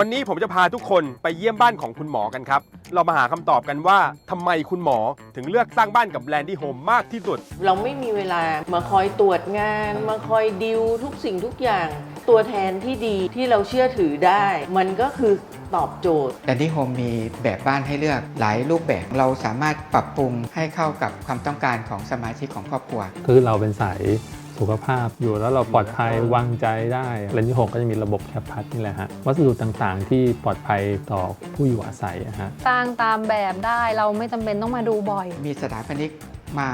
วันนี้ผมจะพาทุกคนไปเยี่ยมบ้านของคุณหมอกันครับ เรามาหาคำตอบกันว่าทำไมคุณหมอถึงเลือกสร้างบ้านกับแลนดี้โฮมมากที่สุด เราไม่มีเวลามาคอยตรวจงาน มาคอยดิวทุกสิ่งทุกอย่าง ตัวแทนที่ดีที่เราเชื่อถือได้ มันก็คือตอบโจทย์ แดนดี้โฮมมีแบบบ้านให้เลือกหลายรูปแบบเราสามารถปรับปรุงให้เข้ากับความต้องการของสมาชิกของครอบครัว คือเราเป็นสาย สุขภาพอยู่แล้วเราปลอดภัยวางใจได้เลนที่6ก็จะมีระบบแคปพัทนี่แหละฮะวัสดุต่างๆ ที่ปลอดภัยต่อผู้อยู่อาศัยอะฮะสร้างตามแบบได้เราไม่จำเป็นต้องมาดูบ่อย มีสถาปนิกมา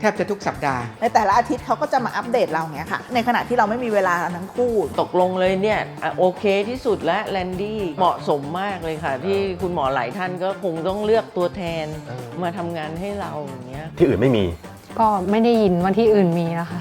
แทบจะทุกสัปดาห์ ในแต่ละอาทิตย์เขาก็จะมาอัปเดตเราอย่างเงี้ยค่ะ ในขณะที่เราไม่มีเวลาทั้งคู่ ตกลงเลยเนี่ยอะโอเคที่สุดและแลนดี้เหมาะสมมากเลยค่ะ ที่คุณหมอหลายท่านก็คงต้องเลือกตัวแทนเออมาทำงานให้เราอย่างเงี้ย ที่อื่นไม่มี ก็ไม่ได้ยินว่าที่อื่นมีนะคะ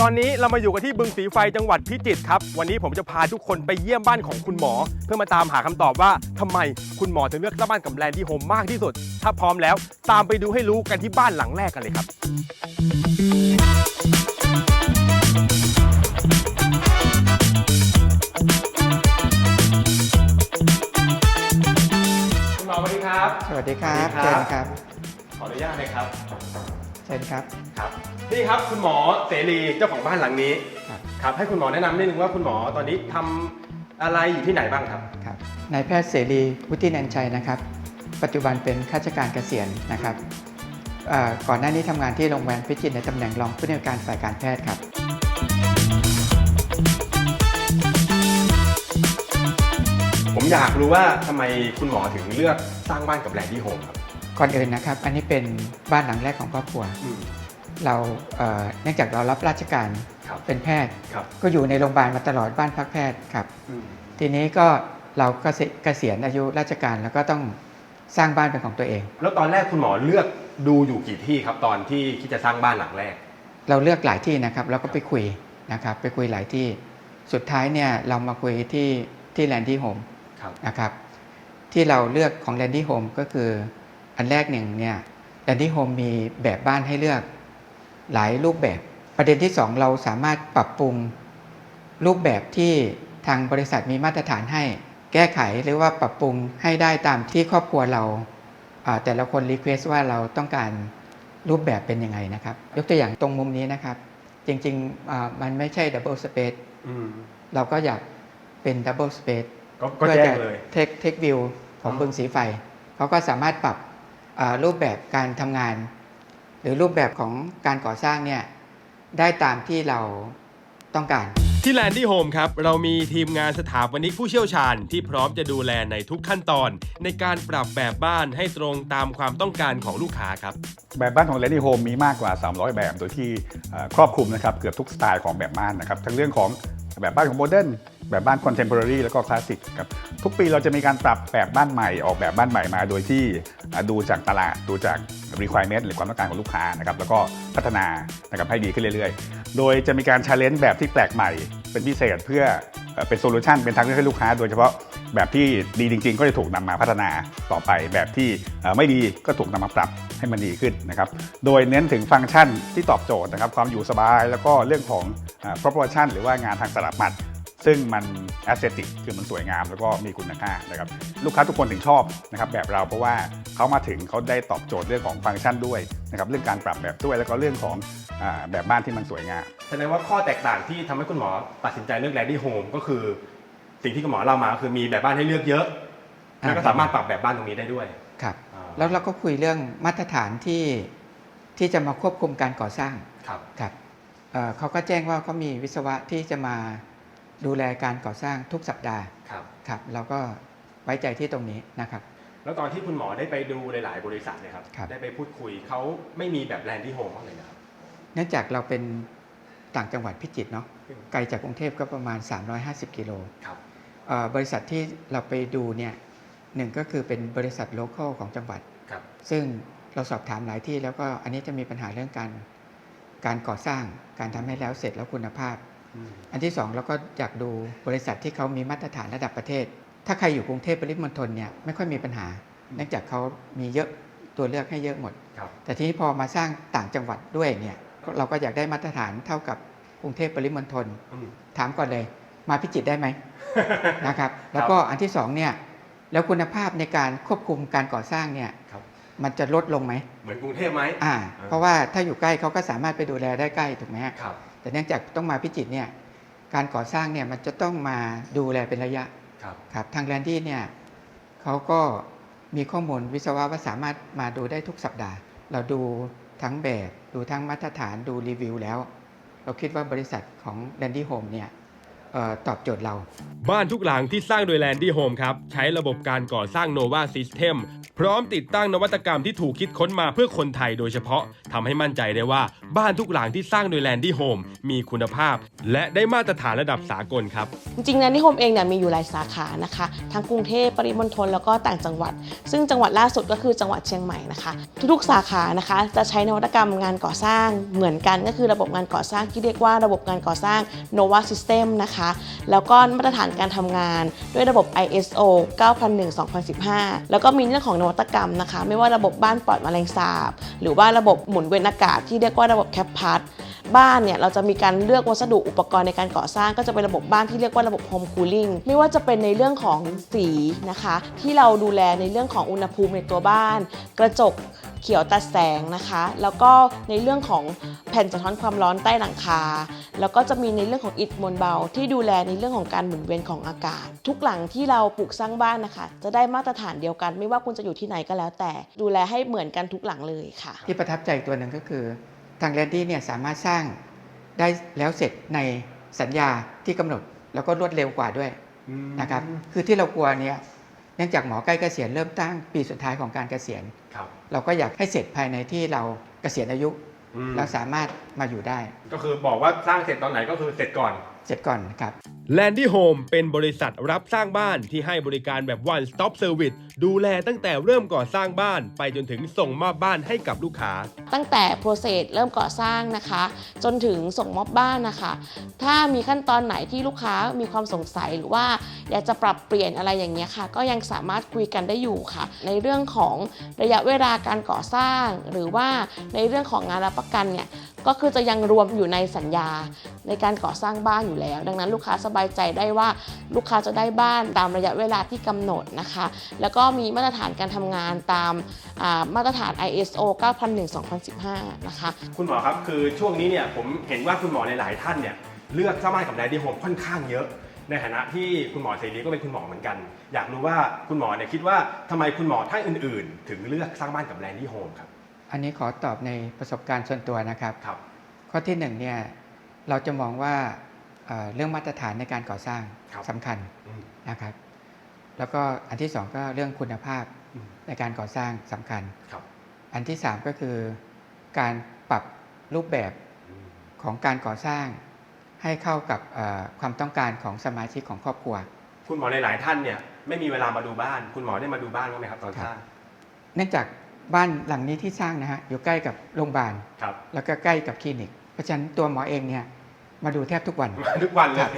ตอนนี้เรามาอยู่กันที่บึงสีไฟจังหวัดพิจิตรครับ วันนี้ผมจะพาทุกคนไปเยี่ยมบ้านของคุณหมอ เพื่อมาตามหาคำตอบว่าทำไมคุณหมอถึงเลือกสร้างบ้านกับแลนดี้โฮมมากที่สุด ถ้าพร้อมแล้ว ตามไปดูให้รู้กันที่บ้านหลังแรกกันเลยครับ สวัสดีครับสวัสดีครับสวัสดีเชิครับญครับ ขออนุญาตนะครับ เชิญครับ ครับ นี่ครับคุณหมอเสรีเจ้าของบ้านหลังนี้ ครับ ครับ ให้คุณหมอแนะนำนิดนึงว่าคุณหมอตอนนี้ทำอะไรอยู่ที่ไหนบ้างครับ ครับนายแพทย์เสรีวุฒินันชัยนะครับ ปัจจุบันเป็นข้าราชการเกษียณนะครับเอ่อก่อนหน้านี้ทำงานที่โรงพยาบาลพิจิตรในตำแหน่งรองผู้อำนวยการฝ่ายการแพทย์ครับ อยากรู้ว่าทำไมคุณหมอถึงเลือกสร้างบ้านกับแลนดี้โฮมครับก่อนอื่นนะครับ อันนี้เป็นบ้านหลังแรกของครอบครัว อืม เราเอ่อเนื่องจากเรารับราชการครับเป็นแพทย์ ครับ ก็อยู่ในโรงพยาบาลมาตลอดบ้านพักแพทย์ครับ อืมทีนี้ก็เราก็เสเกษียณอายุราชการแล้วก็ต้องสร้างบ้านเป็นของตัวเอง แล้วตอนแรกคุณหมอเลือกดูอยู่กี่ที่ครับตอนที่คิดจะสร้างบ้านหลังแรก เราเลือกหลายที่นะครับ แล้วก็ไปคุยนะครับ ไปคุยหลายที่ สุดท้ายเนี่ยเรามาคุยที่ที่แลนดี้โฮมครับ นะครับ ที่เราเลือกของแลนดี้โฮมก็คืออันแรกหนึ่งเนี่ยแลนดี้โฮมมีแบบบ้านให้เลือกหลายรูปแบบ ประเด็นที่สองเราสามารถปรับปรุงรูปแบบที่ทางบริษัทมีมาตรฐานให้ แก้ไขหรือว่าปรับปรุงให้ได้ตามที่ครอบครัวเราอ่าแต่ละคนรีเควสว่าเราต้องการรูปแบบเป็นยังไงนะครับ ยกตัวอย่างตรงมุมนี้นะครับ จริงๆอ่ามันไม่ใช่ดับเบิลสเปซอืมเราก็อยากเป็นดับเบิลสเปซ ก็ก็แจ้งเลยเทคเทควิวของอ๋อบึงสีไฟเขาก็สามารถปรับอ่ารูปแบบการทำงาน หรือรูปแบบของการก่อสร้างเนี่ยได้ตามที่เราต้องการ ที่แลนดี้โฮมครับ เรามีทีมงานสถาปนิกผู้เชี่ยวชาญ ที่พร้อมจะดูแลในทุกขั้นตอน ในการปรับแบบบ้านให้ตรงตามความต้องการของลูกค้าครับ แบบบ้านของ Lady Home มีมากกว่า 300 แบบ โดยที่เอ่อครอบคลุมนะครับเกือบทุกสไตล์ของแบบบ้านนะครับทั้งเรื่องของแบบบ้านของโมเดิร์น แบบบ้านคอนเทม p o r a r y แล้วก็คลาสสิกครับทุกปีเราจะมีการปรับแบบบ้านใหม่ออกแบบบ้านใหม่มา โดยที่ดูจากตลาดดูจาก requirement หรือความต้องการของลูกค้านะครับแล้วก็พัฒนานะครับให้ดีขึ้นเรื่อยๆ โดยจะมีการ challenge แบบที่แปลกใหม่ เป็นพิเศษเพื่อเป็นโซลูชันเป็นทางเลือกให้ลูกค้า โดยเฉพาะแบบที่ดีจริง ๆ ก็จะถูกนำมาพัฒนาต่อไป แบบที่ไม่ดีก็ถูกนำมาปรับให้มันดีขึ้นนะครับ โดยเน้นถึงฟังก์ชันที่ตอบโจทย์นะครับ ความอยู่สบายแล้วก็เรื่องของ proportion หรือว่างานทางสลับมัด ซึ่งมัน aesthetic คือมันสวยงามแล้วก็มีคุณค่านะครับลูกค้าทุกคนถึงชอบนะครับแบบเราเพราะว่าเขามาถึงเขาได้ตอบโจทย์เรื่องของฟังก์ชันด้วยนะครับเรื่องการปรับแบบด้วยแล้วก็เรื่องของอาแบบบ้านที่มันสวยงาม แสดงว่าข้อแตกต่างที่ทำให้คุณหมอตัดสินใจเลือกแลนดี้โฮมก็คือ สิ่งที่คุณหมอเล่ามาคือมีแบบบ้านให้เลือกเยอะอ่าแล้วก็สามารถปรับแบบบ้านตรงนี้ได้ด้วยครับ อ่าแล้วเราก็คุยเรื่องมาตรฐานที่ที่จะมาควบคุมการก่อสร้างครับ ครับเอ่อเขาก็แจ้งว่าเขามีวิศวะที่จะมา ดูแลการก่อสร้างทุกสัปดาห์ครับครับเราก็ไว้ใจที่ตรงนี้นะครับ แล้วตอนที่คุณหมอได้ไปดูหลายๆบริษัทเนี่ยครับครับ ได้ไปพูดคุยเขาไม่มีแบบแลนดี้โฮมบ้างเลยนะครับ เนื่องจากเราเป็นต่างจังหวัดพิจิตรเนาะไกลจากกรุงเทพก็ประมาณ 350 กิโลครับเอ่อบริษัทที่เราไปดูเนี่ยหนึ่งก็คือเป็นบริษัทโลเคอลของจังหวัด ครับซึ่งเราสอบถามหลายที่แล้วก็อันนี้จะมีปัญหาเรื่องการการก่อสร้างการทำให้แล้วเสร็จแล้วคุณภาพ อืมอันที่สองเราก็อยากดูบริษัทที่เขามีมาตรฐานระดับประเทศ ถ้าใครอยู่กรุงเทพปริมณฑลเนี่ยไม่ค่อยมีปัญหา เนื่องจากเขามีเยอะตัวเลือกให้เยอะหมดครับแต่ทีนี้พอมาสร้างต่างจังหวัดด้วยเนี่ยเราก็อยากได้มาตรฐานเท่ากับกรุงเทพปริมณฑลอืมถามก่อนเลย มาพิจิตรได้ไหมนะครับ แล้วก็อันที่สองเนี่ยแล้วคุณภาพในการควบคุมการก่อสร้างเนี่ยครับมันจะลดลงไหม เหมือนกรุงเทพไหมอ่าอ่า เพราะว่าถ้าอยู่ใกล้เขาก็สามารถไปดูแลได้ใกล้ถูกไหมฮะครับ แต่เนื่องจากต้องมาพิจิตรเนี่ยการก่อสร้างเนี่ยมันจะต้องมาดูแลเป็นระยะครับครับทางแลนดี้เนี่ยเขาก็มีข้อมูลวิศวะว่าสามารถมาดูได้ทุกสัปดาห์ เราดูทั้งแบบ ดูทั้งมาตรฐานดูรีวิวแล้ว เราคิดว่าบริษัทของแลนดี้โฮมเนี่ยเออ ตอบโจทย์เรา บ้านทุกหลังที่สร้างโดย Landy Home ครับ ใช้ระบบการก่อสร้าง Nova System พร้อมติดตั้งนวัตกรรมที่ถูกคิดค้นมาเพื่อคนไทยโดยเฉพาะทำให้มั่นใจได้ว่าบ้านทุกหลังที่สร้างโดย Landy Home มีคุณภาพ และได้มาตรฐานระดับสากลครับ จริงๆนะนิคมเองเนี่ยมีอยู่หลายสาขานะคะ ทั้งกรุงเทพปริมณฑลแล้วก็ต่างจังหวัด ซึ่งจังหวัดล่าสุดก็คือจังหวัดเชียงใหม่นะคะ ทุกๆสาขานะคะจะใช้นวัตกรรมงานก่อสร้างเหมือนกันก็คือระบบงานก่อสร้างที่เรียกว่าระบบงานก่อสร้าง Nova System นะคะแล้วก็มาตรฐานการทำงานด้วยระบบ ISO 9001-2015 แล้วก็มีเรื่องของนวัตกรรมนะคะ ไม่ว่าระบบบ้านปลอดแมลงสาบ หรือว่าระบบหมุนเวียนอากาศที่เรียกว่าระบบแคปพัดบ้านเนี่ยเราจะมีการเลือกวัสดุอุปกรณ์ในการก่อสร้างก็จะเป็นระบบบ้านที่เรียกว่าระบบ Home Cooling ไม่ว่าจะเป็นในเรื่องของสีนะคะ ที่เราดูแลในเรื่องของอุณหภูมิในตัวบ้าน กระจก เขียวตัดแสงนะคะ แล้วก็ในเรื่องของแผ่นสะท้อนความร้อนใต้หลังคา แล้วก็จะมีในเรื่องของอิฐมวลเบา ที่ดูแลในเรื่องของการหมุนเวียนของอากาศ ทุกหลังที่เราปลูกสร้างบ้านนะคะ จะได้มาตรฐานเดียวกัน ไม่ว่าคุณจะอยู่ที่ไหนก็แล้ว แต่ดูแลให้เหมือนกันทุกหลังเลยค่ะ ที่ประทับใจอีกตัวหนึ่งก็คือทางแลนดี้เนี่ยสามารถสร้างได้แล้วเสร็จในสัญญาที่กำหนด แล้วก็รวดเร็วกว่าด้วยนะครับคือที่เรากลัวเนี่ย เนื่องจากหมอใกล้เกษียณเริ่มตั้งปีสุดท้ายของการเกษียณเราก็อยากให้เสร็จภายในที่เราเกษียณอายุเราสามารถมาอยู่ได้ ก็คือบอกว่าสร้างเสร็จตอนไหนก็คือเสร็จก่อน เสร็จก่อนครับ Landy Home เป็นบริษัทรับสร้างบ้านที่ให้บริการแบบ one stop service ดูแลตั้งแต่เริ่มก่อสร้างบ้าน ไปจนถึงส่งมอบบ้านให้กับลูกค้า ตั้งแต่ process เริ่มก่อสร้างนะคะ จนถึงส่งมอบบ้านนะคะ ถ้ามีขั้นตอนไหนที่ลูกค้ามีความสงสัยหรือว่า อยากจะปรับเปลี่ยนอะไรอย่างเงี้ยค่ะ ก็ยังสามารถคุยกันได้อยู่ค่ะ ในเรื่องของระยะเวลาการก่อสร้าง หรือว่าในเรื่องของงานรับประกันเนี่ย ก็คือจะยังรวมอยู่ในสัญญาในการก่อสร้างบ้านอยู่แล้ว ดังนั้นลูกค้าสบายใจได้ว่าลูกค้าจะได้บ้านตามระยะเวลาที่กำหนดนะคะ แล้วก็มีมาตรฐานการทำงานตามมาตรฐาน ISO 9001-2015 นะคะ คุณหมอครับคือช่วงนี้เนี่ยผมเห็นว่าคุณหมอในหลายท่านเนี่ยเลือกสร้างบ้านกับ Landy Home ค่อนข้างเยอะในฐานะที่คุณหมอเสรีก็เป็นคุณหมอเหมือนกัน อยากรู้ว่าคุณหมอเนี่ยคิดว่าทำไมคุณหมอท่านอื่น ๆ ถึงเลือกสร้างบ้านกับ Landy Home ครับ อันนี้ขอตอบในประสบการณ์ส่วนตัวนะครับครับข้อที่หนึ่งเนี่ยเราจะมองว่าเอ่อเรื่องมาตรฐานในการก่อสร้างครับสำคัญอืมนะครับ แล้วก็อันที่สองก็เรื่องคุณภาพอืมในการก่อสร้างสำคัญครับอันที่สามก็คือการปรับรูปแบบของการก่อสร้างให้เข้ากับเอ่อความต้องการของสมาชิกของครอบครัว คุณหมอในหลายท่านเนี่ยไม่มีเวลามาดูบ้าน คุณหมอได้มาดูบ้านบ้างไหมครับตอนสร้าง เนื่องจาก บ้านหลังนี้ที่สร้างนะฮะอยู่ใกล้กับโรงพยาบาลครับ แล้วก็ใกล้กับคลินิก เพราะฉะนั้นตัวหมอเองเนี่ยมาดูแทบทุกวัน มาทุกวันเลครัยบ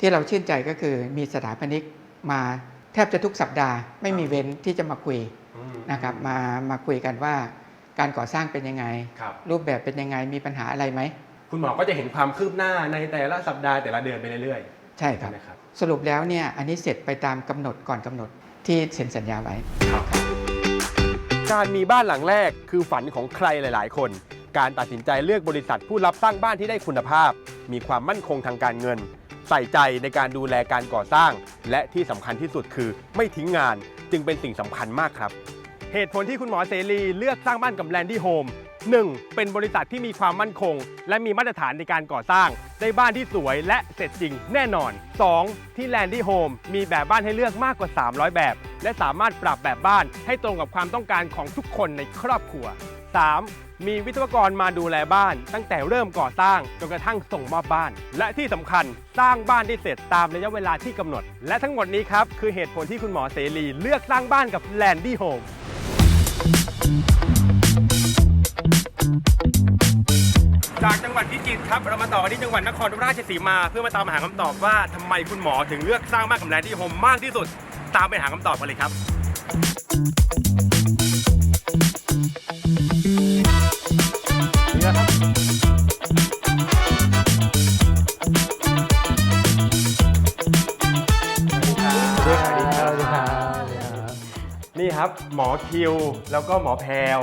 ที่เราชื่นใจก็คือมีสถาปนิกมาแทบจะทุกสัปดาห์ไม่มีเว้นที่จะมาคุยอืมนะครับมามาคุยกันว่า การก่อสร้างเป็นยังไงครับรูปแบบเป็นยังไงมีปัญหาอะไรไหม คุณหมอก็จะเห็นความคืบหน้าในแต่ละสัปดาห์แต่ละเดือนไปเรื่อยใช่ๆครัใช่บไหมครับสรุปแล้วเนี่ยอันนี้เสร็จไปตามกำหนดก่อนกำหนดที่เซ็นสัญญาไว้ การมีบ้านหลังแรกคือฝันของใครหลาย ๆ คน การตัดสินใจเลือกบริษัทผู้รับสร้างบ้านที่ได้คุณภาพ มีความมั่นคงทางการเงิน ใส่ใจในการดูแลการก่อสร้าง และที่สำคัญที่สุดคือไม่ทิ้งงาน จึงเป็นสิ่งสำคัญมากครับ เหตุผลที่คุณหมอเสรีเลือกสร้างบ้านกับแลนดี้โฮม 1. เป็นบริษัทที่มีความมั่นคง และมีมาตรฐานในการก่อสร้าง ได้บ้านที่สวยและเสร็จจริงแน่นอน 2. ที่แลนดี้โฮมมีแบบบ้านให้เลือกมากกว่า 300 แบบ และสามารถปรับแบบบ้านให้ตรงกับความต้องการของทุกคนในครอบครัว 3. มีวิศวกรมาดูแลบ้าน ตั้งแต่เริ่มก่อสร้างจนกระทั่งส่งมอบบ้าน และที่สำคัญสร้างบ้านได้เสร็จตามระยะเวลาที่กำหนด และทั้งหมดนี้ครับคือเหตุผลที่คุณหมอเสรีเลือกสร้างบ้านกับแลนดี้โฮมจากจังหวัดพิจิตรครับเรามาต่อกันที่จังหวัดนครราชสีมา เพื่อมาตามหาคำตอบว่าทำไมคุณหมอถึงเลือกสร้างบ้านกับแลนดี้โฮมมากที่สุด ตามไปหาคำตอบกันเลยครับนี่นะครับนี่ครับหมอคิวแล้วก็หมอแพร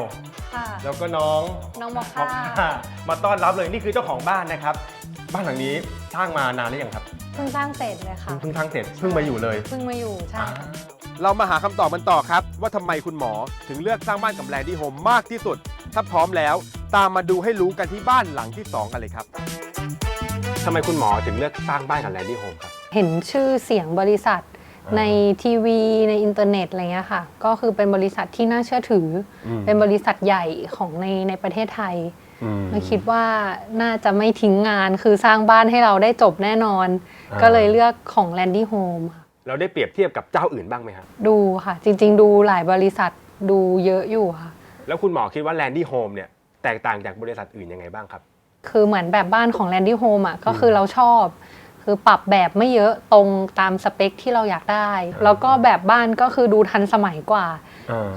ค่ะ แล้วก็น้องน้องหมอค่าามาต้อนรับเลยนี่คือเจ้าของบ้านนะครับ บ้านหลังนี้สร้างมานานหรือยังครับ เพิ่งสร้างเสร็จเลยค่ะ เพิ่งสร้างเสร็จเพิ่งมาอยู่เลยเพิ่งมาอยู่ใช่เรามาหาคำตอบมันต่อครับ ว่าทำไมคุณหมอถึงเลือกสร้างบ้านกับแลนดี้โฮมมากที่สุด ถ้าพร้อมแล้ว ตามมาดูให้รู้กันที่บ้านหลังที่ 2 กันเลยครับ ทำไมคุณหมอถึงเลือกสร้างบ้านกับแลนดี้โฮมครับ เห็นชื่อเสียงบริษัทอ่าในทีวีในอินเทอร์เน็ตอะไรเงี้ยค่ะ ก็คือเป็นบริษัทที่น่าเชื่อถืออม เป็นบริษัทใหญ่ของในในประเทศไทยอืมเราคิดว่าน่าจะไม่ทิ้งงานคือสร้างบ้านให้เราได้จบแน่นอนอ่า ก็เลยเลือกของ Landy Home ค่ะเราได้เปรียบเทียบกับเจ้าอื่นบ้างไหมครับดูค่ะ จริง ๆ ดูหลายบริษัทดูเยอะอยู่ค่ะ แล้วคุณหมอคิดว่าแลนดี้โฮมเนี่ยแตกต่างจากบริษัทอื่นยังไงบ้างครับ คือเหมือนแบบบ้านของ Landy Home อะก็คือเราชอบ คือปรับแบบไม่เยอะตรงตามสเปคที่เราอยากได้อ่าแล้วก็แบบบ้านก็คือดูทันสมัยกว่า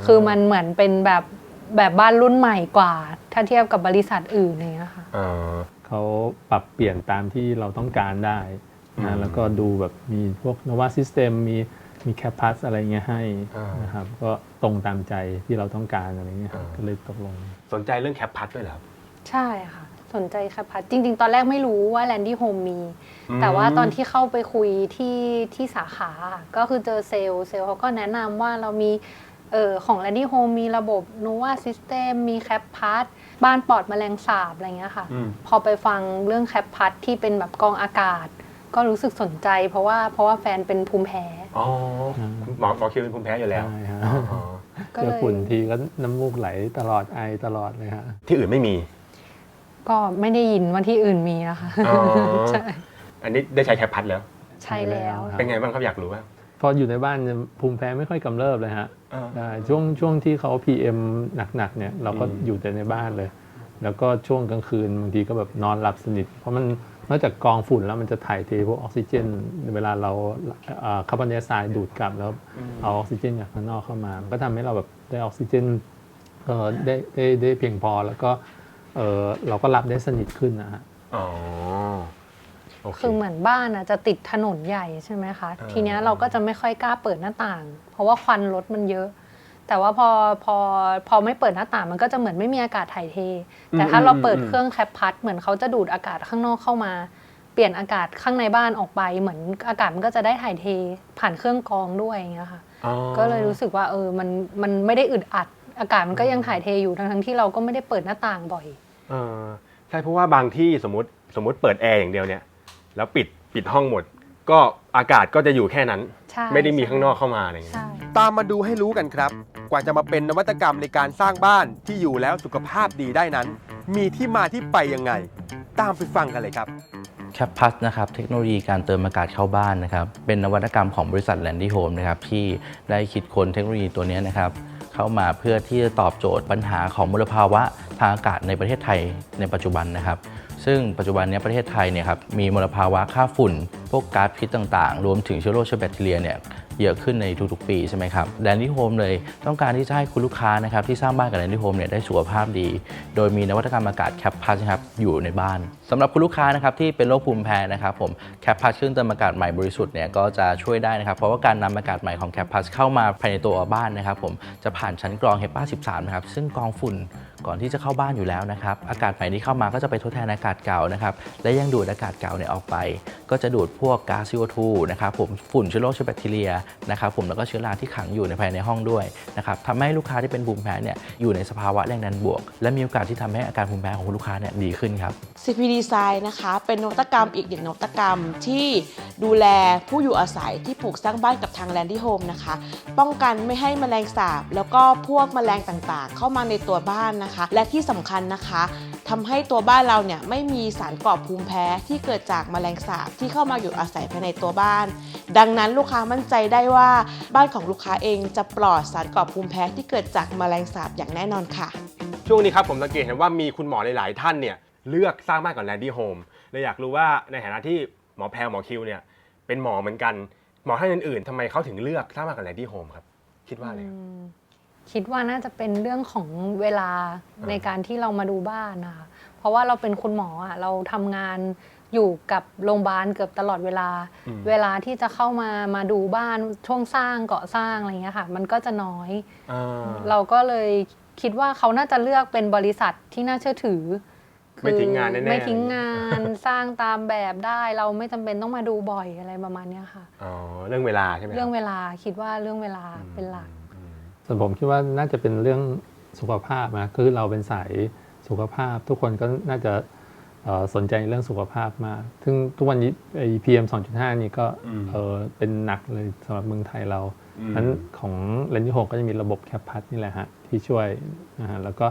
คือมันเหมือนเป็นแบบแบบบ้านรุ่นใหม่กว่า ถ้าเทียบกับบริษัทอื่นอะไรอย่างเงี้ยค่ะอ่าเขาปรับเปลี่ยนตามที่เราต้องการได้อืม นะแล้วก็ดูแบบมีพวก Nova System มีมีแคปพัสอะไรเงี้ยให้อ่านนะครับก็ตรงตามใจที่เราต้องการอะไรเงี้ยครับอ่าก็เลยตกลง สนใจเรื่องแคปพัทด้วยเหรอครับใช่ค่ะ สนใจค่ะพัดจริง ๆ ตอนแรกไม่รู้ว่า Landy Home มีอืมแต่ว่าตอนที่เข้าไปคุยที่ที่สาขาค่ะก็คือเจอเซลล์เซลล์เขาก็แนะนำว่าเรามีเออของ Landy Home มีระบบ Nova System มีแคปพัดบ้านปลอดแมลงสาบอะไรเงี้ยค่ะอืมพอไปฟังเรื่องแคปพัดที่เป็นแบบกรองอากาศ ก็รู้สึกสนใจ เพราะว่าเพราะว่าแฟนเป็นภูมิแพ้ อ๋ออืมหมอหมอคิวเป็นภูมิแพ้อยู่แล้ว ใช่ฮะอ๋อ ก็เจอเลยฝุ่นทีก็น้ำมูกไหลตลอดไอตลอดเลยฮะ ที่อื่นไม่มี ก็ไม่ได้ยินว่าที่อื่นมีนะคะอ๋อ ใช่อันนี้ได้ใช้แคปพัทแล้ว ใช่แล้วเป็นไงบ้างครับอยากรู้บ้างพออยู่ในบ้านเนี่ยภูมิแพ้ไม่ค่อยกำเริบเลยฮะอ่า ได้ช่วงช่วงที่เขา PM หนักๆเนี่ยเราก็อืม อยู่แต่ในบ้านเลย แล้วก็ช่วงกลางคืนบางทีก็แบบนอนหลับสนิท เพราะมัน นอกจากกรองฝุ่นแล้วมันจะถ่ายเทพวกออกซิเจน เวลาเราเอ่อคาร์บอนไดออกไซด์ดูดกลับแล้วเอาออกซิเจนจากข้างนอกเข้ามา มันก็ทำให้เราแบบได้ออกซิเจนเอ่อได้ได้ได้เพียงพอแล้วก็เอ่อเราก็รับได้สนิทขึ้นนะฮะอ๋อโอเคคือเหมือนบ้านอะจะติดถนนใหญ่ใช่ไหมคะอ่าทีเนี้ยเราก็จะไม่ค่อยกล้าเปิดหน้าต่าง เพราะว่าควันรถมันเยอะ แต่ว่าพอพอพอไม่เปิดหน้าต่างมันก็จะเหมือนไม่มีอากาศถ่ายเท แต่ถ้าเราเปิดเครื่องแคปพัดเหมือนเขาจะดูดอากาศข้างนอกเข้ามา เปลี่ยนอากาศข้างในบ้านออกไป เหมือนอากาศมันก็จะได้ถ่ายเท ผ่านเครื่องกรองด้วยอย่างเงี้ยค่ะอ๋อก็เลยรู้สึกว่าเออมันมันไม่ได้อึดอัด อากาศมันก็ยังถ่ายเทอยู่ทั้งทั้งๆที่เราก็ไม่ได้เปิดหน้าต่างบ่อยเออใช่เพราะว่าบางที่สมมติสมมติเปิดแอร์อย่างเดียวเนี่ยแล้วปิดปิดห้องหมด ก็อากาศก็จะอยู่แค่นั้นใช่ไม่ได้มีข้างนอกเข้ามาอะไรอย่างเงี้ยใช่ตามมาดูให้รู้กันครับ กว่าจะมาเป็นนวัตกรรมในการสร้างบ้านที่อยู่แล้วสุขภาพดีได้นั้น มีที่มาที่ไปยังไง ตามไปฟังกันเลยครับแคปพัสนะครับเทคโนโลยีการเติมอากาศเข้าบ้านนะครับเป็นนวัตกรรมของบริษัท Landy Home นะครับที่ได้คิดค้นเทคโนโลยีตัวนี้นะครับเข้ามาเพื่อที่จะตอบโจทย์ปัญหาของมลภาวะทางอากาศในประเทศไทยในปัจจุบันนะครับ ซึ่งปัจจุบันนี้ประเทศไทยเนี่ยครับมีมลภาวะค่าฝุ่น พวกก๊าซพิษต่างๆ รวมถึงเชื้อโรคเชื้อแบคทีเรียเนี่ย เยอะขึ้นในทุกๆปีใช่ไหมครับแลนดี้โฮมเลยต้องการที่จะให้คุณลูกค้านะครับที่สร้างบ้านกับแลนดี้โฮมเนี่ยได้สุขภาพดี โดยมีนวัตกรรมอากาศแคปพัสนะครับอยู่ในบ้านสำหรับคุณลูกค้านะครับที่เป็นโรคภูมิแพ้นะครับผมแคปพัสเครื่องเติมอากาศใหม่บริสุทธิ์เนี่ยก็จะช่วยได้นะครับเพราะว่าการนำอากาศใหม่ของแคปพัสเข้ามาภายในตัวบ้านนะครับผมจะผ่านชั้นกรองเฮปา13นะครับซึ่งกรองฝุ่น ก่อนที่จะเข้าบ้านอยู่แล้วนะครับอากาศใหม่ที่เข้ามาก็จะไปทดแทนอากาศเก่านะครับและยังดูดอากาศเก่าเนี่ยออกไป ก็จะดูดพวกก๊าซ CO2 นะครับผมฝุ่นเชื้อโรคเชื้อแบคทีเรียนะครับผมแล้วก็เชื้อราที่ขังอยู่ในภายในห้องด้วยนะครับทำให้ลูกค้าที่เป็นภูมิแพ้เนี่ยอยู่ในสภาวะแรงดันบวก และมีโอกาสที่ทำให้อาการภูมิแพ้ของลูกค้าเนี่ยดีขึ้นครับ CP Design นะคะเป็นนวัตกรรมอีกหนึ่งนวัตกรรมที่ดูแลผู้อยู่อาศัยที่ปลูกสร้างบ้านกับทาง Landy Home นะคะ ป้องกันไม่ให้แมลงสาบ แล้วก็พวกแมลงต่างๆ เข้ามาในตัวบ้านนะคะและที่สำคัญนะคะทำให้ตัวบ้านเราเนี่ยไม่มีสารก่อภูมิแพ้ที่เกิดจากแมลงสาบที่เข้ามาอยู่อาศัยภายในตัวบ้าน ดังนั้นลูกค้ามั่นใจได้ว่าบ้านของลูกค้าเองจะปลอดสารก่อภูมิแพ้ที่เกิดจากแมลงสาบอย่างแน่นอนค่ะ ช่วงนี้ครับผมสังเกตเห็นว่ามีคุณหมอหลาย ๆ ท่านเนี่ยเลือกสร้างบ้านกับแลนดี้โฮมเลยอยากรู้ว่าในฐานะที่หมอแพรหมอคิวเนี่ยเป็นหมอเหมือนกันหมอท่านอื่นๆทำไมเขาถึงเลือกสร้างบ้านกับแลนดี้โฮมครับคิดว่าอะไรครับ คิดว่าน่าจะเป็นเรื่องของเวลาในการที่เรามาดูบ้านนะคะเพราะว่าเราเป็นคุณหมออะเราทำงานอยู่กับโรงพยาบาลเกือบตลอดเวลา อืม เวลาที่จะเข้ามามาดูบ้านช่วงสร้างเกาะสร้างอะไรเงี้ยค่ะ มันก็จะน้อย อ่า เราก็เลยคิดว่าเขาน่าจะเลือกเป็นบริษัทที่น่าเชื่อถือไม่ทิ้งงานแน่ๆ ไม่ทิ้งงานสร้างตามแบบได้เราไม่จำเป็นต้องมาดูบ่อยอะไรประมาณเนี้ยค่ะ อ๋อเรื่องเวลาใช่ไหมคบ เรื่องเวลาคิดว่าเรื่องเวลาเป็นหลักอืม ส่วนผมคิดว่าน่าจะเป็นเรื่องสุขภาพนะคือเราเป็นสายสุขภาพ ทุกคนก็น่าจะเอ่อสนใจเรื่องสุขภาพมากซึ่งทุกวันนี้ไอ้ PM 2.5นี่ก็อืมเออเป็นหนักเลยสำหรับเมืองไทยเราอืมนั้นของเลนส์ที่6ก็จะมีระบบแคปพัดนี่แหละฮะที่ช่วยนะฮะแล้วก็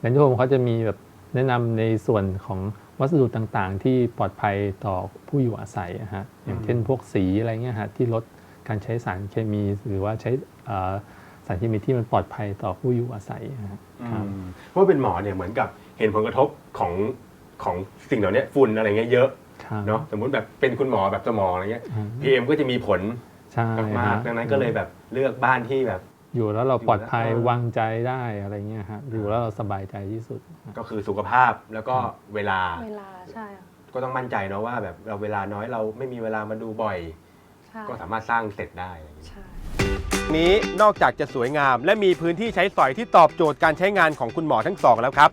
เลนส์ที่6เขาจะมีแบบแนะนำในส่วนของวัสดุต่างๆ ที่ปลอดภัยต่อผู้อยู่อาศัยอะฮะอย่างเช่นพวกสีอะไรเงี้ยฮะที่ลดการใช้สารเคมีหรือว่าใช้ เอ่อสารเคมีที่มันปลอดภัยต่อผู้อยู่อาศัยนะฮะครับอืมเพราะว่าเป็นหมอเนี่ยเหมือนกับเห็นผลกระทบของของสิ่งเหล่านี้ฝุ่นอะไรเงี้ยเยอะครับเนาะสมมุติแบบเป็นคุณหมอแบบสมองอะไรเงี้ยอ่า PM ก็จะมีผลใช่มากฮะๆดังนั้นก็เลยแบบเลือกบ้านที่แบบ อยู่แล้วเราปลอดภัยอยู่แล้ววางใจได้อะไรเงี้ยฮะอยู่แล้วเราสบายใจที่สุด ก็คือสุขภาพแล้วก็เวลาเวลาใช่ค่ะก็ต้องมั่นใจเนาะว่าแบบเราเวลาน้อยเราไม่มีเวลามาดูบ่อยใช่ก็สามารถสร้างเสร็จได้อะไรอย่างเงี้ยใช่ นี้นอกจากจะสวยงาม และมีพื้นที่ใช้สอยที่ตอบโจทย์การใช้งานของคุณหมอทั้งสองแล้วครับ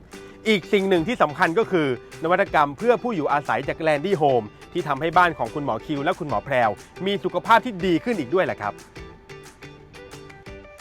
อีกสิ่งหนึ่งที่สำคัญก็คือ นวัตกรรมเพื่อผู้อยู่อาศัยจากแลนดี้โฮมที่ทำให้บ้านของคุณหมอคิวและคุณหมอแพรวมีสุขภาพที่ดีขึ้นอีกด้วยแหละครับ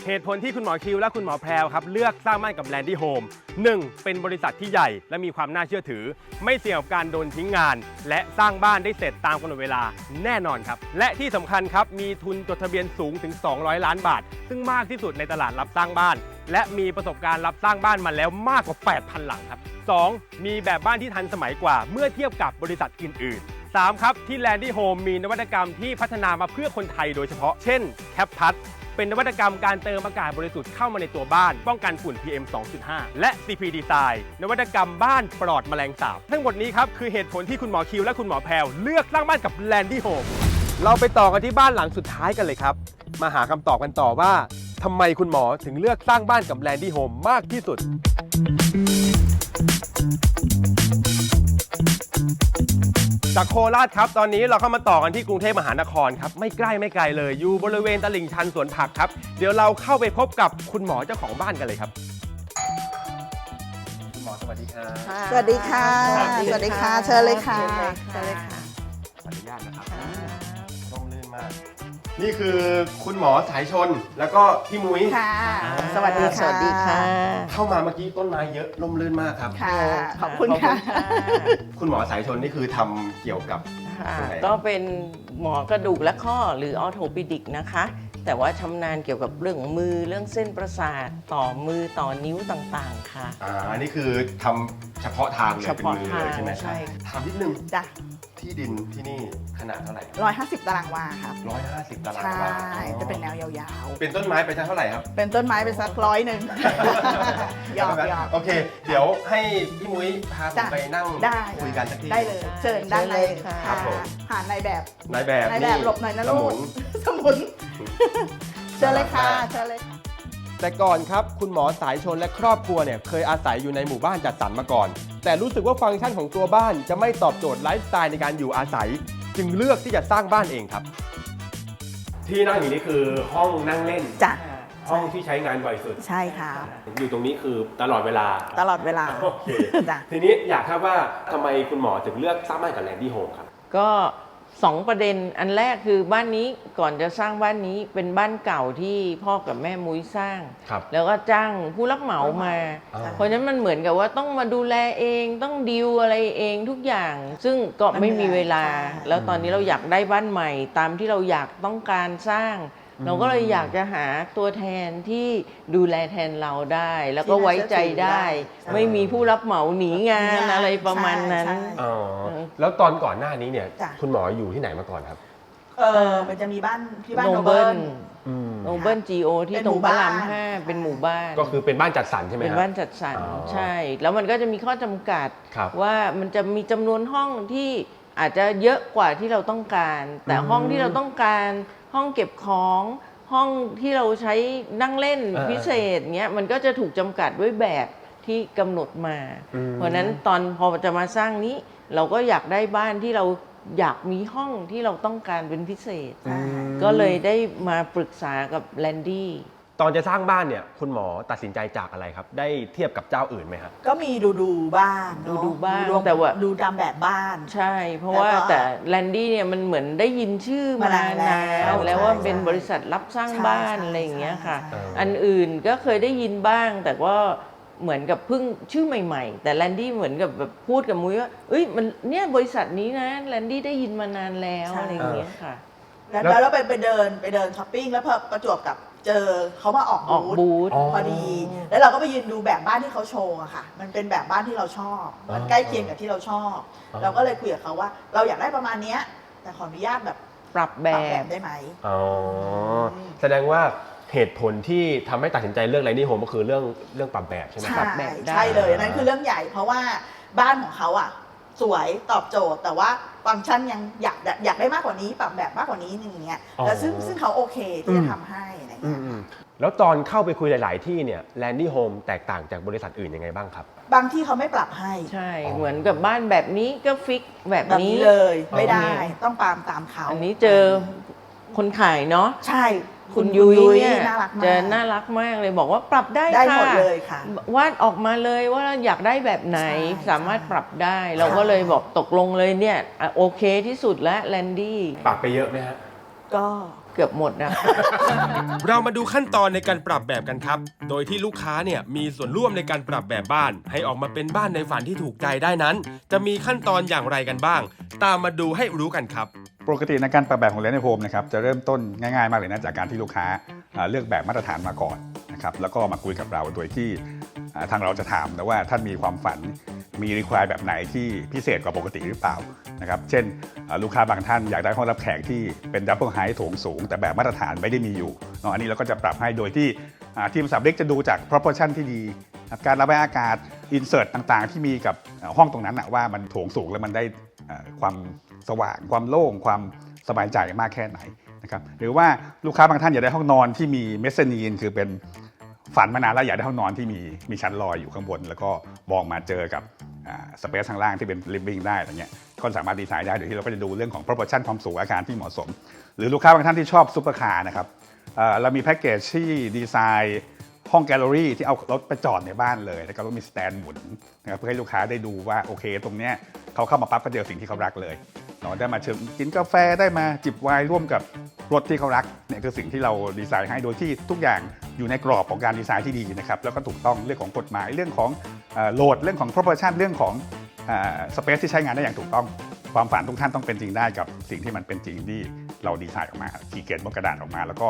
เหตุผลที่คุณหมอคิวและคุณหมอแพรวครับเลือกสร้างบ้านกับแลนดี้โฮมหนึ่งเป็นบริษัทที่ใหญ่และมีความน่าเชื่อถือ ไม่เสี่ยงกับการโดนทิ้งงาน และสร้างบ้านได้เสร็จตามกำหนดเวลาแน่นอนครับ และที่สำคัญครับมีทุนจดทะเบียนสูงถึง 200 ล้านบาท ซึ่งมากที่สุดในตลาดรับสร้างบ้าน และมีประสบการณ์รับสร้างบ้านมาแล้วมากกว่า 8,000 หลังครับ 2. มีแบบบ้านที่ทันสมัยกว่าเมื่อเทียบกับบริษัทอื่น ๆ 3. ครับที่ Landy Home มีนวัตกรรมที่พัฒนามาเพื่อคนไทยโดยเฉพาะ เช่นแคปพัด เป็นนวัตกรรมการเติมอากาศบริสุทธิ์เข้ามาในตัวบ้าน ป้องกันฝุ่น PM 2.5 และ CP Design นวัตกรรมบ้านปลอดแมลงสาบ ทั้งหมดนี้ครับ คือเหตุผลที่คุณหมอคิวและคุณหมอแพรวเลือกสร้างบ้านกับ Landy Home เราไปต่อกันที่บ้านหลังสุดท้ายกันเลยครับ มาหาคำตอบกันต่อว่าทำไมคุณหมอถึงเลือกสร้างบ้านกับ Landy Home มากที่สุด จากโคราชครับ ตอนนี้เราเข้ามาต่อกันที่กรุงเทพมหานครครับ ไม่ใกล้ไม่ไกลเลย อยู่บริเวณตลิ่งชันสวนผักครับ เดี๋ยวเราเข้าไปพบกับคุณหมอเจ้าของบ้านกันเลยครับ คุณหมอสวัสดีครับ สวัสดีค่ะ สวัสดีค่ะ เชิญเลยค่ะ เชิญเลยค่ะ นี่คือคุณหมอสายชนแล้วก็พี่มุ้ยค่ะ สวัสดีค่ะ สวัสดีค่ะ เข้ามาเมื่อกี้ต้นไม้เยอะร่มรื่นมากครับ ค่ะ ขอบคุณค่ะ คุณหมอสายชนนี่คือทำเกี่ยวกับ ค่ะตรงไหนก็เป็นหมอกระดูกและข้อหรือออโทปิดิกนะคะ แต่ว่าชำนาญเกี่ยวกับเรื่องมือเรื่องเส้นประสาทต่อมือต่อนิ้วต่างๆค่ะ อ่าอันนี้คือทำเฉพาะทางเลยเฉเป็นพาะมือเลยใช่ไหมทางใช่ถามนิดนึงจ้ะที่ดินที่นี่ขนาดเท่าไหร่ร้อยห้าสิบตารางวาครับร้อยห้าสิบตารางใช่วาจะเป็นแนวยาวเป็นต้นไม้ไปเท่าไหร่ครับ ๆ เป็นต้นไม้ไปสักร้อยหนึ่งหยอกหยอก โอเค เดี๋ยวให้พี่มุ้ยพาผมจ้ะไปนั่งได้ คุยกันสักที ได้เลยเชิญด้านในเชิญเลยค่ะครับผมหาในแบบนายแบบนายแบบหลบหน่อยนะสลูมุกนสมุน เชิญเลยค่ะน่ารักมากเชิญเลยค่ะแต่ก่อนครับ คุณหมอสายชนและครอบครัวเนี่ยเคยอาศัยอยู่ในหมู่บ้านจัดสรรมาก่อน แต่รู้สึกว่าฟังก์ชันของตัวบ้านจะไม่ตอบโจทย์ไลฟ์สไตล์ในการอยู่อาศัย จึงเลือกที่จะสร้างบ้านเองครับ ที่นั่งอยู่นี่คือห้องนั่งเล่น จ้ะห้องที่ใช้งานบ่อยสุด ใช่ค่ะ อยู่ตรงนี้คือตลอดเวลาตลอดเวลาโอเคจ้ะทีนี้อยากทราบว่าทำไมคุณหมอถึงเลือกสร้างบ้านกับแลนดี้โฮมครับ ก็ สองประเด็นอันแรกคือบ้านนี้ก่อนจะสร้างบ้านนี้เป็นบ้านเก่าที่พ่อกับแม่มุ้ยสร้าง ครับ แล้วก็จ้างผู้รับเหมามา อ่า เพราะฉะนั้นมันเหมือนกับว่าต้องมาดูแลเองต้องดิวอะไรเองทุกอย่าง ซึ่งก็ไม่มีเวลาใช่ แล้วตอนนี้เราอยากได้บ้านใหม่ ตามที่เราอยากต้องการสร้าง เราก็เลยอยากจะหาตัวแทนที่ดูแลแทนเราได้ แล้วก็ไว้ใจได้ ไม่มีผู้รับเหมาหนีงานอะไรประมาณนั้นใช่อ๋อ แล้วตอนก่อนหน้านี้เนี่ย จ้ะ คุณหมออยู่ที่ไหนมาก่อนครับ เออมันจะมีบ้านที่บ้านโนโนเบิเบิลลอืม โนเบิลจีโอที่เป็นตรงพระรามหมู่บ้าน ห้าเป็นหมู่บ้าน ก็คือเป็นบ้านจัดสรรใช่ไหมเป็นครับ บ้านจัดสรรอ๋อใช่ แล้วมันก็จะมีข้อจำกัดครับว่ามันจะมีจำนวนห้องที่อาจจะเยอะกว่าที่เราต้องการ แต่อืมห้องที่เราต้องการ ห้องเก็บของห้องที่เราใช้นั่งเล่นอ่าพิเศษเงี้ยมันก็จะถูกจำกัดด้วยแบบที่กำหนดมา อืม เพราะฉะนั้นตอนพอจะมาสร้างนี้ เราก็อยากได้บ้านที่เราอยากมีห้องที่เราต้องการเป็นพิเศษ อืม ก็เลยได้มาปรึกษากับแลนดี้ ตอนจะสร้างบ้านเนี่ย คุณหมอตัดสินใจจากอะไรครับ ได้เทียบกับเจ้าอื่นไหมครับก็มีดูดูๆบ้างเนอะดูๆบ้างรมแต่ว่า ดูตามแบบบ้าน ใช่ เพราะว่าแล้วก็แต่แลนดี้เนี่ยมันเหมือนได้ยินชื่อมามานานแล้วนานใช่แล้วว่าใช่เป็นบริษัทรับสร้างใช่บ้านใช่อะไรอย่างเงี้ยค่ะ ใช่ อันอื่นก็เคยได้ยินบ้าง แต่ว่าเหมือนกับเพิ่งชื่อใหม่ๆ แต่แลนดี้เหมือนกับแบบพูดกับมุ้ยว่าเอ้ยมันเนี่ยบริษัทนี้นะแลนดี้ได้ยินมานานแล้วใช่ อะไรอย่างเงี้ยค่ะ แล้วแล้วแล้วไปไปเดินไปเดินช้อปปิ้งแล้วพอประจวบกับ เจอเขามาออกออกบูธอ๋อพอดี แล้วเราก็ไปยืนดูแบบบ้านที่เขาโชว์อะค่ะ มันเป็นแบบบ้านที่เราชอบ มันใกล้เคียงกับที่เราชอบ อ๋อ เราก็เลยคุยกับเขาว่า เราอยากได้ประมาณเนี้ย แต่ขออนุญาตแบบปรับแบปรับแบบ บได้ไหม อ๋อแสดงว่าเหตุผลที่ทำให้ตัดสินใจเลือกไรนี่โฮมก็คือเรื่องเรื่องปรับแบบใช่ไหมใช่ครับ แบบได้ ใช่เลยนั่นคือเรื่องใหญ่เพราะว่าบ้านของเขาอะ สวยตอบโจทย์ แต่ว่าฟังก์ชันยังอยากอยากได้มากกว่านี้ปรับแบบมากกว่านี้อย่างเงี้ยอ๋อแล้วซึ่งซึ่งเขาโอเคที่จะอืมทำให้อะไรอืเงี้มยอืมแล้วตอนเข้าไปคุยหลาย ๆ ที่เนี่ยแลนดี้โฮมแตกต่างจากบริษัทอื่นยังไงบ้างครับ บางที่เขาไม่ปรับให้ ใช่อ๋อเหมือนกับบ้านแบบนี้ก็ฟิกแบบแบบนี้นี้เลย ไม่ได้โอเคต้องตามตามเขาอันนี้เจอคนขายเนาะใช่คุณยุ้ยเนี่ยน่ารักมากจะน่ารักมากเลยบอกว่าปรับได้ได้หมค่ะดเลยค่ะวาดออกมาเลยว่าอยากได้แบบไหนใช่สามารถใช่ปรับได้ เราก็เลยบอกตกลงเลยเนี่ยอะโอเคที่สุดแล้วแลนดี้ปรับไปเยอะไหมฮะก็เกือบหมดนะ เรามาดูขั้นตอนในการปรับแบบกันครับ โดยที่ลูกค้าเนี่ยมีส่วนร่วมในการปรับแบบบ้าน ให้ออกมาเป็นบ้านในฝันที่ถูกใจได้นั้น จะมีขั้นตอนอย่างไรกันบ้าง ตามมาดูให้รู้กันครับ ปกติในการปรับแบบของเลน s โฮมนะครับจะเริ่มต้นง่ายๆมากเลยนะจากการที่ลูกค้าเลือกแบบมาตรฐานมาก่อนนะครับแล้วก็มาคุยกับเราโดยที่ทางเราจะถามนะว่าท่านมีความฝันมีรีควายแบบไหนที่พิเศษกว่าปกติหรือเปล่านะครับเช่นลูกค้าบางท่านอยากได้ห้องรับแขกที่เป็นดับเบิลไฮท์โถงสูง แต่แบบมาตรฐานไม่ได้มีอยู่เนาะอันนี้เราก็จะปรับให้โดยที่ทีมสามเล็กจะดูจาก proportion ที่ดีการระบายอากาศ insert ต่างๆ ที่มีกับห้องตรงนั้นนะว่ามันโถงสูงแล้วมันได้ความ สว่างความโล่งความสบายใจมากแค่ไหนนะครับหรือว่าลูกค้าบางท่านอยากได้ห้องนอนที่มีเมสเซนีนคือเป็นฝันมานานแล้วอยากได้ห้องนอนที่มีมีชั้นลอยอยู่ข้างบน แล้วก็มองมาเจอกับสเปซข้างล่างที่เป็น living ได้อะไรเงี้ยก็สามารถดีไซน์ได้โดยที่เราก็จะดูเรื่องของ proportion ความสูงอาคารที่เหมาะสม หรือลูกค้าบางท่านที่ชอบซุปเปอร์คาร์นะครับเอ่อเรามีแพ็กเกจที่ดีไซน์ ห้องแกลเลอรี่ที่เอารถไปจอดในบ้านเลย แล้วก็มีสแตนหมุนนะครับเพื่อให้ลูกค้าได้ดูว่าโอเค ตรงเนี้ยเขาเข้ามาปั๊บก็เจอสิ่งที่เขารักเลยเนาะได้มาเชิญกินกาแฟได้มาจิบไวน์ร่วมกับรถที่เขารักเนี่ยคือสิ่งที่เราดีไซน์ให้โดยที่ทุกอย่างอยู่ในกรอบของการดีไซน์ที่ดีนะครับแล้วก็ถูกต้องเรื่องของกฎหมายเรื่องของโหลดเรื่องของ proportion เรื่องของสเปซที่ใช้งานได้อย่างถูกต้องความฝันทุกท่านต้องเป็นจริงได้กับสิ่งที่มันเป็นจริงที่เราดีไซน์ออกมาขีดเกตบนกระดาษออกมา แล้วก็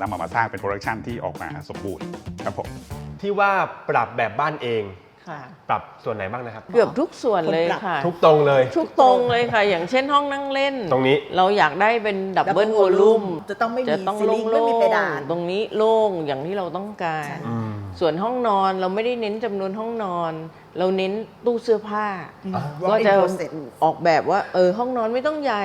นำมามาสร้างเป็นโปรดักชันที่ออกมาสมบูรณ์ครับผมที่ว่าปรับแบบบ้านเอง ค่ะ ปรับส่วนไหนบ้างนะครับ เกือบทุกส่วนเลยค่ะ ทุกตรงเลย ทุกตรงเลยค่ะ อย่างเช่นห้องนั่งเล่น ตรงนี้ เราอยากได้เป็นดับเบิล Double วอลลุ่ม volume จะต้องไม่มีจะต้อง ceiling โล่งไม่มีเพดาน ๆตรงนี้โล่งอย่างที่เราต้องการ ใช่ส่วนห้องนอนเราไม่ได้เน้นจำนวนห้องนอน เราเน้นตู้เสื้อผ้าอ่าก็ Walk-in จะ closet ออกแบบว่าเออห้องนอนไม่ต้องใหญ่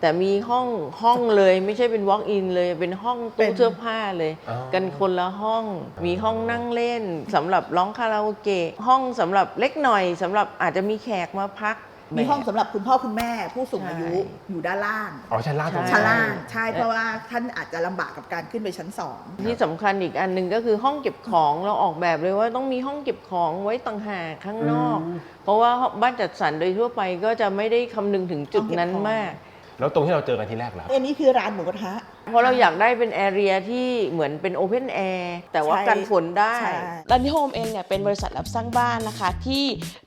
แต่มีห้องห้องเลยไม่ใช่เป็น walk in เลยเป็นห้องเป็ตู้นเสื้อผ้าเลย อ๋อ กันคนละห้องมีห้องนั่งเล่นสำหรับร้องคาราโอเกะห้องสำหรับเล็กหน่อยสำหรับอาจจะมีแขกมาพัก มีห้องสำหรับคุณพ่อคุณแม่ผู้สูงอายุใช่ อยู่ด้านล่าง อ๋อชั้นล่างตรงนี้ชั้นล่าง ใช่เพราะว่าท่านอาจจะลำบากกับการขึ้นไปชั้นสอง ที่สำคัญอีกอันหนึ่งก็คือห้องเก็บของเราออกแบบเลยว่าต้องมีห้องเก็บของไว้ต่างหากข้างนอก เพราะว่าบ้านจัดสรรโดยทั่วไปก็จะไม่ได้คำนึงถึงจุดนั้นมาก แล้วตรงที่เราเจอกันที่แรกล่ะอันนี้คือร้านหมูกระทะเพราะเราอยากได้เป็นแอเรียที่เหมือนเป็นโอเพนแอร์แต่ว่าใช่กันฝนได้ใช่รันที่โฮมเองเนี่ยเป็นบริษัทรับสร้างบ้านนะคะ ที่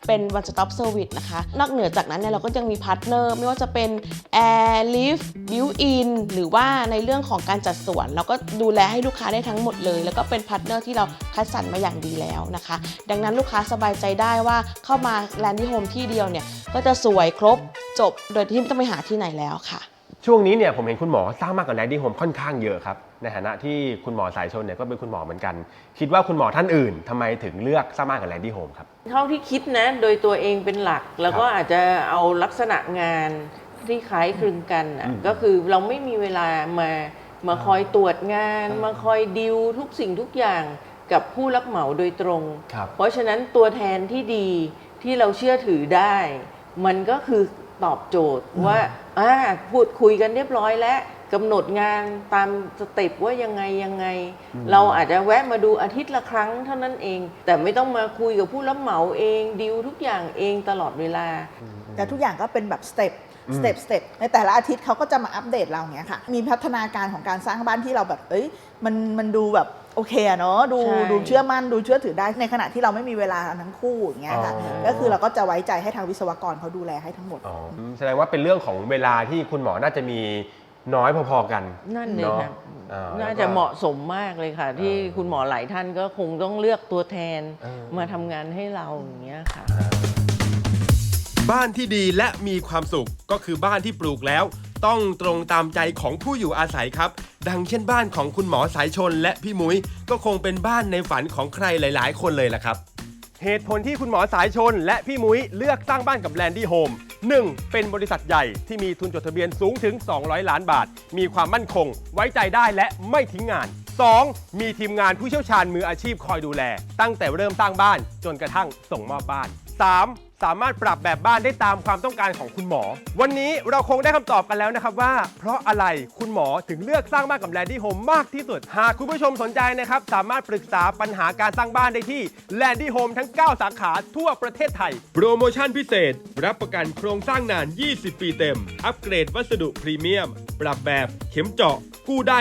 เป็น one stop service นะคะ นอกเหนือจากนั้นเนี่ยเราก็ยังมีพาร์ทเนอร์ไม่ว่าจะเป็น Air Lift Built In หรือว่าในเรื่องของการจัดสวนเราก็ดูแลให้ลูกค้าได้ทั้งหมดเลย แล้วก็เป็นพาร์ทเนอร์ที่เราคัดสรรมาอย่างดีแล้วนะคะ ดังนั้นลูกค้าสบายใจได้ว่าเข้ามาแลนดี้โฮมที่เดียวเนี่ยก็จะสวยครบจบโดยที่ไม่ต้องไปหาที่ไหนแล้วค่ะ ช่วงนี้เนี่ยผมเห็นคุณหมอสร้างมากกว่าแลนดี้โฮมค่อนข้างเยอะครับ ในฐานะที่คุณหมอสายชนเนี่ยก็เป็นคุณหมอเหมือนกัน คิดว่าคุณหมอท่านอื่นทำไมถึงเลือกสร้างมากกว่าแลนดี้โฮมครับ เท่าที่คิดนะโดยตัวเองเป็นหลัก แล้วก็อาจจะเอาลักษณะงานที่คล้ายคลึงกันอะอืมก็คือเราไม่มีเวลามามาคอยตรวจงาน มาคอยดิวทุกสิ่งทุกอย่างกับผู้รับเหมาโดยตรงครับเพราะฉะนั้นตัวแทนที่ดีที่เราเชื่อถือได้ มันก็คือ ตอบโจทย์ว่าอ่าพูดคุยกันเรียบร้อยแล้วกำหนดงานตามสเต็ปว่ายังไงยังไง เราอาจจะแวะมาดูอาทิตย์ละครั้งเท่านั้นเอง แต่ไม่ต้องมาคุยกับผู้รับเหมาเองดิวทุกอย่างเองตลอดเวลา แต่ทุกอย่างก็เป็นแบบสเต็ป สเต็ปสเต็ปในแต่ละอาทิตย์เขาก็จะมาอัปเดตเราอย่างเงี้ยค่ะ มีพัฒนาการของการสร้างบ้านที่เราแบบ เอ้ย มันมันดูแบบโอเคอะเนาะดูใช่ ดูเชื่อมั่นดูเชื่อถือได้ในขณะที่เราไม่มีเวลาทั้งคู่อย่างเงี้ยค่ะอ๋อ ก็คือเราก็จะไว้ใจให้ทางวิศวกรเขาดูแลให้ทั้งหมด อ๋อแสดงว่าเป็นเรื่องของเวลาที่คุณหมอน่าจะมีน้อยพอๆกัน นั่นเลยเนาะค่ะอ่าน่าแล้วก็จะเหมาะสมมากเลยค่ะ ที่เออคุณหมอหลายท่านก็คงต้องเลือกตัวแทนเออ มาทำงานให้เราอย่างเงี้ยค่ะ บ้านที่ดีและมีความสุขก็คือบ้านที่ปลูกแล้ว ต้องตรงตามใจของผู้อยู่อาศัยครับ ดังเช่นบ้านของคุณหมอสายชนและพี่มุ้ย ก็คงเป็นบ้านในฝันของใครหลาย ๆ คนเลยล่ะครับ เหตุผลที่คุณหมอสายชนและพี่มุ้ยเลือกสร้างบ้านกับแลนดี้โฮม 1. เป็นบริษัทใหญ่ที่มีทุนจดทะเบียนสูงถึง 200 ล้านบาท มีความมั่นคง ไว้ใจได้และไม่ทิ้งงาน 2. มีทีมงานผู้เชี่ยวชาญมืออาชีพคอยดูแล ตั้งแต่เริ่มสร้างบ้านจนกระทั่งส่งมอบบ้าน 3. สามารถปรับแบบบ้านได้ตามความต้องการของคุณหมอ วันนี้เราคงได้คำตอบกันแล้วนะครับว่า เพราะอะไรคุณหมอถึงเลือกสร้างบ้านกับแลนดี้โฮมมากที่สุด หากคุณผู้ชมสนใจนะครับ สามารถปรึกษาปัญหาการสร้างบ้านได้ที่แลนดี้โฮมทั้ง 9 สาขาทั่วประเทศไทย โปรโมชั่นพิเศษ รับประกันโครงสร้างนาน 20 ปีเต็ม อัปเกรดวัสดุพรีเมียม ปรับแบบเข็มเจาะ กู้ได้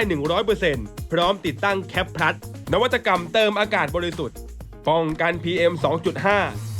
100%พร้อมติดตั้งแคปพลัสนวัตกรรมเติมอากาศบริสุทธิ์ป้องกัน PM 2.5